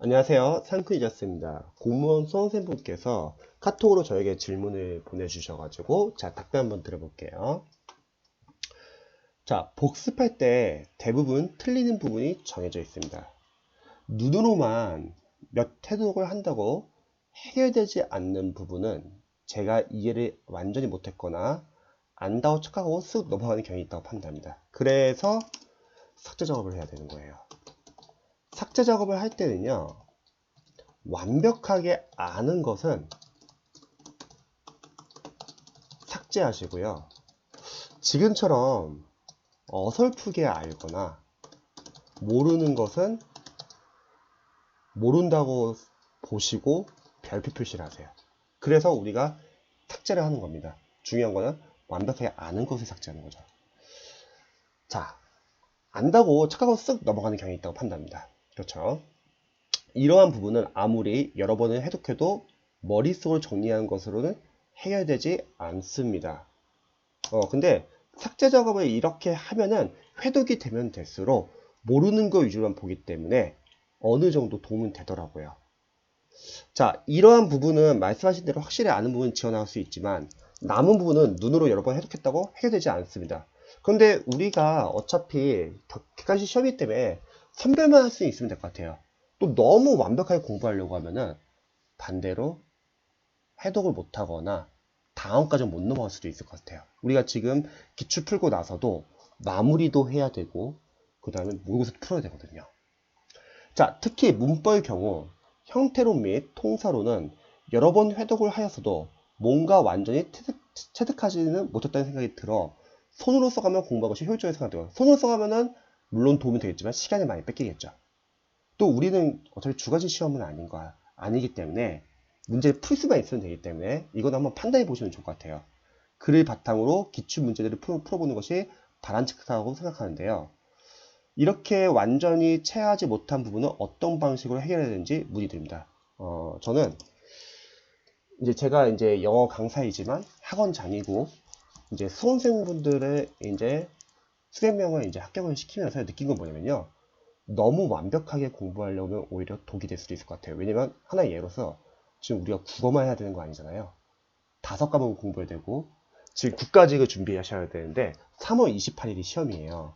안녕하세요. 상크이자스입니다. 공무원 수험생분께서 카톡으로 저에게 질문을 보내주셔가지고 자 답변 한번 들어볼게요. 자 복습할 때 대부분 틀리는 부분이 정해져 있습니다. 눈으로만 몇 해독을 한다고 해결되지 않는 부분은 제가 이해를 완전히 못했거나 안다고 착각하고 쓱 넘어가는 경향이 있다고 판단합니다. 그래서 삭제 작업을 해야 되는 거예요. 삭제 작업을 할 때는요, 완벽하게 아는 것은 삭제하시고요. 지금처럼 어설프게 알거나 모르는 것은 모른다고 보시고 별표 표시를 하세요. 그래서 우리가 삭제를 하는 겁니다. 중요한 거는 완벽하게 아는 것을 삭제하는 거죠. 자, 안다고 착각하고 쓱 넘어가는 경향이 있다고 판단합니다. 그렇죠. 이러한 부분은 아무리 여러 번을 해독해도 머릿속을 정리한 것으로는 해결되지 않습니다. 어, 근데 삭제 작업을 이렇게 하면은 회독이 되면 될수록 모르는 거 위주로만 보기 때문에 어느 정도 도움은 되더라고요. 자, 이러한 부분은 말씀하신 대로 확실히 아는 부분은 지원할 수 있지만 남은 부분은 눈으로 여러 번 해독했다고 해결되지 않습니다. 그런데 우리가 어차피 객관식 시험이기 때문에 선별만 할 수 있으면 될 것 같아요. 또 너무 완벽하게 공부하려고 하면은 반대로 해독을 못하거나 다음까지 못 넘어갈 수도 있을 것 같아요. 우리가 지금 기출 풀고 나서도 마무리도 해야 되고 그 다음에 모의고사 풀어야 되거든요. 자, 특히 문법의 경우 형태론 및 통사로는 여러 번 회독을 하였어도 뭔가 완전히 체득 하지는 못했다는 생각이 들어 손으로 써가면 공부하는 것이 효율적인 생각이 들어요. 손으로 써가면은 물론 도움이 되겠지만 시간이 많이 뺏기겠죠. 또 우리는 어차피 두 가지 시험은 아닌 거 아니기 때문에 문제를 풀 수만 있으면 되기 때문에 이건 한번 판단해 보시면 좋을 것 같아요. 글을 바탕으로 기출 문제들을 풀, 풀어보는 것이 바람직하다고 생각하는데요. 이렇게 완전히 체하지 못한 부분은 어떤 방식으로 해결해야 되는지 문의드립니다. 어, 저는 이제 제가 이제 영어 강사이지만 학원장이고 이제 수험생분들의 이제 수백 명을 이제 합격을 시키면서 느낀 건 뭐냐면요. 너무 완벽하게 공부하려면 오히려 독이 될 수도 있을 것 같아요. 왜냐면 하나의 예로서 지금 우리가 국어만 해야 되는 거 아니잖아요. 다섯 과목을 공부해야 되고 지금 국가직을 준비하셔야 되는데 3월 28일이 시험이에요.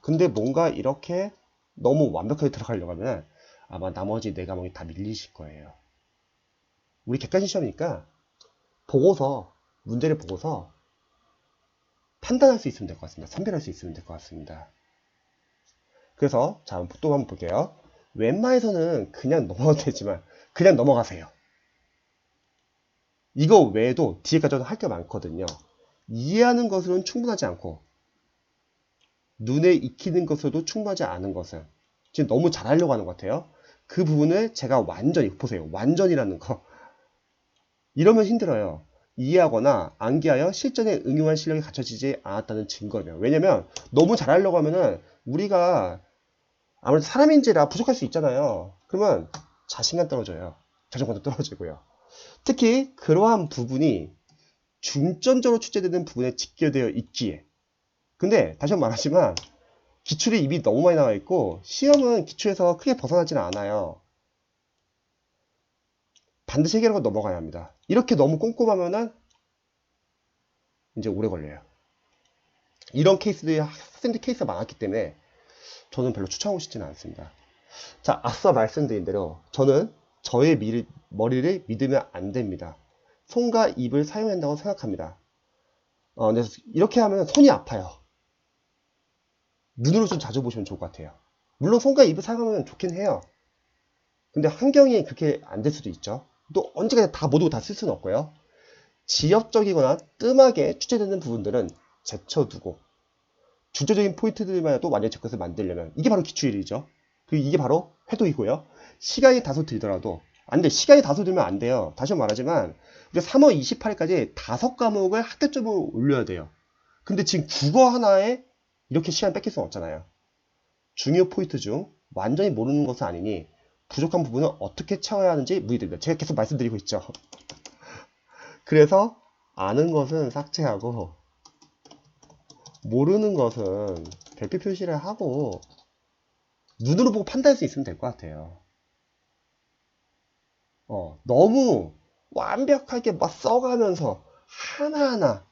근데 뭔가 이렇게 너무 완벽하게 들어가려고 하면 아마 나머지 네 과목이 다 밀리실 거예요. 우리 객관식 시험이니까 보고서 문제를 보고서 판단할 수 있으면 될 것 같습니다. 선별할 수 있으면 될 것 같습니다. 그래서 자, 또 한번 볼게요. 웬만해서는 그냥 넘어가도 되지만 그냥 넘어가세요. 이거 외에도 뒤에까지도 할 게 많거든요. 이해하는 것으로는 충분하지 않고 눈에 익히는 것으로도 충분하지 않은 것은 지금 너무 잘하려고 하는 것 같아요. 그 부분을 제가 완전히 보세요. 완전이라는 거. 이러면 힘들어요. 이해하거나 암기하여 실전에 응용할 실력이 갖춰지지 않았다는 증거예요. 왜냐면 너무 잘하려고 하면은 우리가 아무래도 사람인지라 부족할 수 있잖아요. 그러면 자신감 떨어져요. 자존감도 떨어지고요. 특히 그러한 부분이 중점적으로 출제되는 부분에 직결되어 있기에 근데 다시 한번 말하지만 기출이 이미 너무 많이 나와 있고 시험은 기출에서 크게 벗어나지는 않아요. 반드시 해결하고 넘어가야 합니다. 이렇게 너무 꼼꼼하면은 이제 오래 걸려요. 이런 케이스들이 학생들 케이스가 많았기 때문에 저는 별로 추천하고 싶지는 않습니다. 자, 앞서 말씀드린 대로 저는 저의 미, 머리를 믿으면 안 됩니다. 손과 입을 사용한다고 생각합니다. 어, 근데 이렇게 하면 손이 아파요. 눈으로 좀 자주 보시면 좋을 것 같아요. 물론 손과 입을 사용하면 좋긴 해요. 근데 환경이 그렇게 안 될 수도 있죠. 또 언제까지 다 모두 다 쓸 수는 없고요. 지역적이거나 뜸하게 추제되는 부분들은 제쳐두고 주제적인 포인트들만 해도 완전히 제 것을 만들려면 이게 바로 기출일이죠. 그리고 이게 바로 회독이고요. 시간이 다소 들더라도 안 돼. 시간이 다소 들면 안 돼요. 다시 말하지만 우리가 3월 28일까지 다섯 과목을 학교점으로 올려야 돼요. 근데 지금 국어 하나에 이렇게 시간 뺏길 수는 없잖아요. 중요 포인트 중 완전히 모르는 것은 아니니 부족한 부분은 어떻게 채워야 하는지 문의드립니다. 제가 계속 말씀드리고 있죠. 그래서 아는 것은 삭제하고 모르는 것은 별표 표시를 하고 눈으로 보고 판단할 수 있으면 될 것 같아요. 어, 너무 완벽하게 막 써가면서 하나하나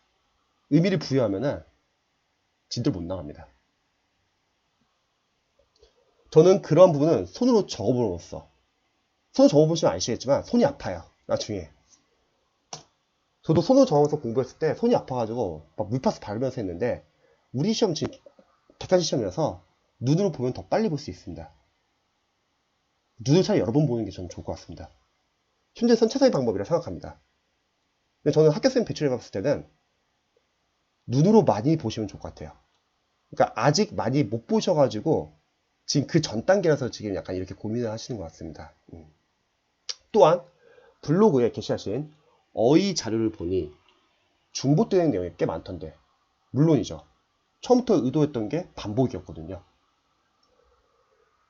의미를 부여하면은 진들 못 나갑니다. 저는 그런 부분은 손으로 적어보면서 손으로 적어보시면 아시겠지만 손이 아파요. 나중에. 저도 손으로 적어서 공부했을 때 손이 아파가지고 막 물파스 바르면서 했는데 우리 시험 지금 객관식 시험이라서 눈으로 보면 더 빨리 볼 수 있습니다. 눈을 차라리 여러 번 보는 게 저는 좋을 것 같습니다. 현재선 최선의 방법이라 생각합니다. 근데 저는 학교쌤 배출해 봤을 때는 눈으로 많이 보시면 좋을 것 같아요. 그러니까 아직 많이 못 보셔가지고 지금 그 전 단계라서 지금 약간 이렇게 고민을 하시는 것 같습니다. 음. 또한 블로그에 게시하신 어휘 자료를 보니 중복되는 내용이 꽤 많던데 물론이죠. 처음부터 의도했던 게 반복이었거든요.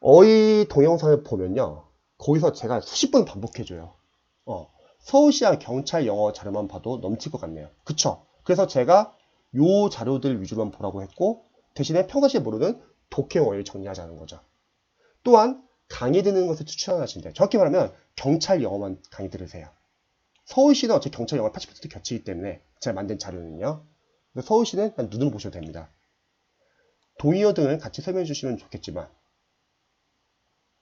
어휘 동영상을 보면요. 거기서 제가 수십 번 반복해줘요. 어, 서울시와 경찰 영어 자료만 봐도 넘칠 것 같네요. 그쵸? 그래서 제가 요 자료들 위주로만 보라고 했고 대신에 평상시에 모르는 독해 어휘를 정리하자는 거죠. 또한 강의 듣는 것을 추천하신대. 정확히 말하면 경찰 영어만 강의 들으세요. 서울시는 어차피 경찰 영어 80% 겹치기 때문에 제가 만든 자료는요. 서울시는 눈으로 보셔도 됩니다. 동의어 등을 같이 설명해 주시면 좋겠지만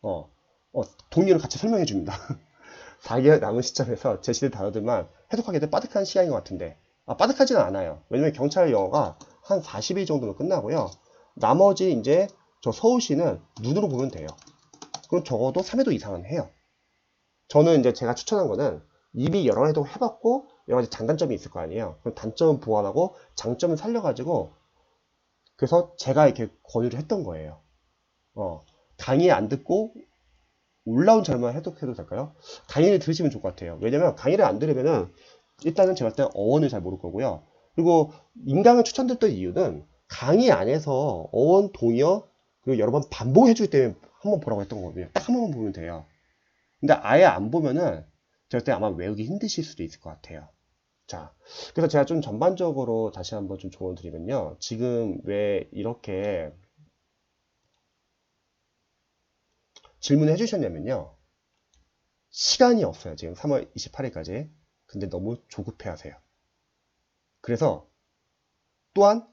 어, 어 동의어를 같이 설명해 줍니다. 4개월 남은 시점에서 제시된 단어들만 해석하게 돼 빠득한 시간인 것 같은데 아, 빠득하지는 않아요. 왜냐면 경찰 영어가 한 40일 정도면 끝나고요. 나머지 이제 저 서울시는 눈으로 보면 돼요. 그럼 적어도 3회도 이상은 해요. 저는 이제 제가 추천한 거는 이미 여러 해도 해봤고 여러 가지 장단점이 있을 거 아니에요. 그럼 단점은 보완하고 장점을 살려가지고 그래서 제가 이렇게 권유를 했던 거예요. 어, 강의 안 듣고 올라온 자료만 해독해도 될까요? 강의를 들으시면 좋을 것 같아요. 왜냐면 강의를 안 들으면은 일단은 제가 때 어원을 잘 모를 거고요. 그리고 인강을 추천드렸던 이유는 강의 안에서 어원, 동의어 그리고 여러 번 반복해 주기 때문에 한 번 보라고 했던 거거든요. 딱 한 번만 보면 돼요. 근데 아예 안 보면은 때 아마 외우기 힘드실 수도 있을 것 같아요. 자, 그래서 제가 좀 전반적으로 다시 한번 좀 조언 드리면요. 지금 왜 이렇게 질문을 해주셨냐면요. 시간이 없어요. 지금 3월 28일까지. 근데 너무 조급해 하세요. 그래서 또한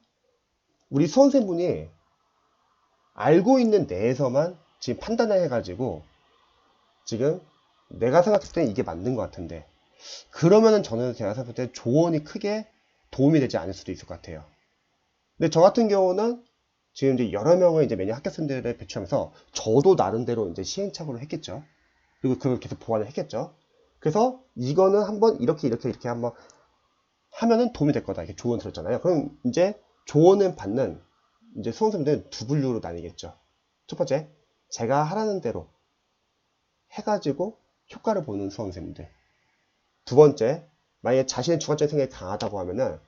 우리 수험생분이 알고 있는 내에서만 지금 판단을 해가지고 지금 내가 생각했을 때 이게 맞는 것 같은데 그러면은 저는 제가 생각할 때 조언이 크게 도움이 되지 않을 수도 있을 것 같아요. 근데 저 같은 경우는 지금 이제 여러 명의 이제 매년 학교생들을 배출하면서 저도 나름대로 이제 시행착오를 했겠죠. 그리고 그걸 계속 보완을 했겠죠. 그래서 이거는 한번 이렇게 이렇게 이렇게 한번 하면은 도움이 될 거다. 이렇게 조언 들었잖아요. 그럼 이제 조언을 받는 이제 수험생들은 두 분류로 나뉘겠죠. 첫 번째, 제가 하라는 대로 해가지고 효과를 보는 수험생들. 두 번째, 만약에 자신의 주관적인 생각이 강하다고 하면은,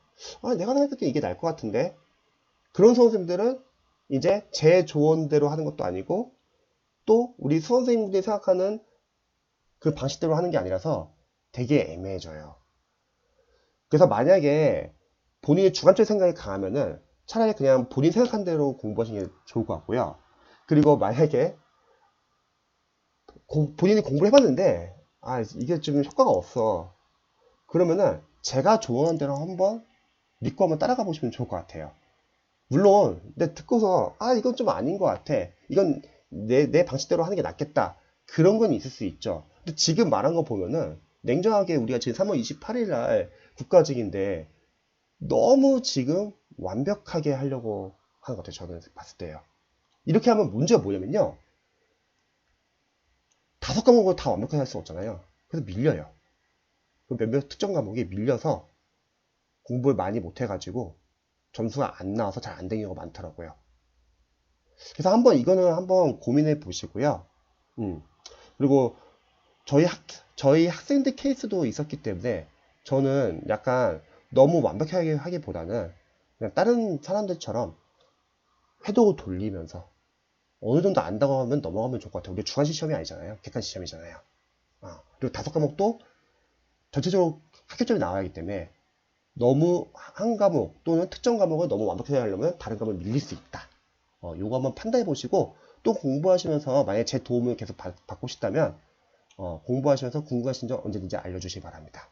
아, 내가 생각할 때 이게 나을 것 같은데? 그런 수험생들은 이제 제 조언대로 하는 것도 아니고, 또 우리 수험생들이 생각하는 그 방식대로 하는 게 아니라서 되게 애매해져요. 그래서 만약에 본인의 주관적인 생각이 강하면은 차라리 그냥 본인 생각한 대로 공부하시는 게 좋을 것 같고요. 그리고 만약에 고, 본인이 공부를 해봤는데 아 이게 좀 효과가 없어. 그러면은 제가 조언한 대로 한번 믿고 한번 따라가 보시면 좋을 것 같아요. 물론 내 듣고서 아 이건 좀 아닌 것 같아. 이건 내, 내 방식대로 하는 게 낫겠다. 그런 건 있을 수 있죠. 근데 지금 말한 거 보면은 냉정하게 우리가 지금 3월 28일 날 국가직인데 너무 지금 완벽하게 하려고 하는 것 같아요 저는 봤을 때요 이렇게 하면 문제가 뭐냐면요 다섯 과목을 다 완벽하게 할 수 없잖아요. 그래서 밀려요. 그 몇몇 특정 과목이 밀려서 공부를 많이 못해가지고 점수가 안 나와서 잘 안 되는 경우가 많더라고요. 그래서 한번 이거는 한번 고민해 보시고요. 음. 그리고 저희 학, 저희 학생들 케이스도 있었기 때문에 저는 약간 너무 완벽하게 하기보다는 그냥 다른 사람들처럼 회도 돌리면서 어느 정도 안다고 하면 넘어가면 좋을 것 같아요. 우리 주관식 시험이 아니잖아요. 객관식 시험이잖아요. 아, 그리고 다섯 과목도 전체적으로 합격점이 나와야 하기 때문에 너무 한 과목 또는 특정 과목을 너무 완벽하게 하려면 다른 과목을 밀릴 수 있다. 어, 요거 한번 판단해 보시고 또 공부하시면서 만약에 제 도움을 계속 받, 고 싶다면 어, 공부하시면서 궁금하신 점 언제든지 알려주시기 바랍니다.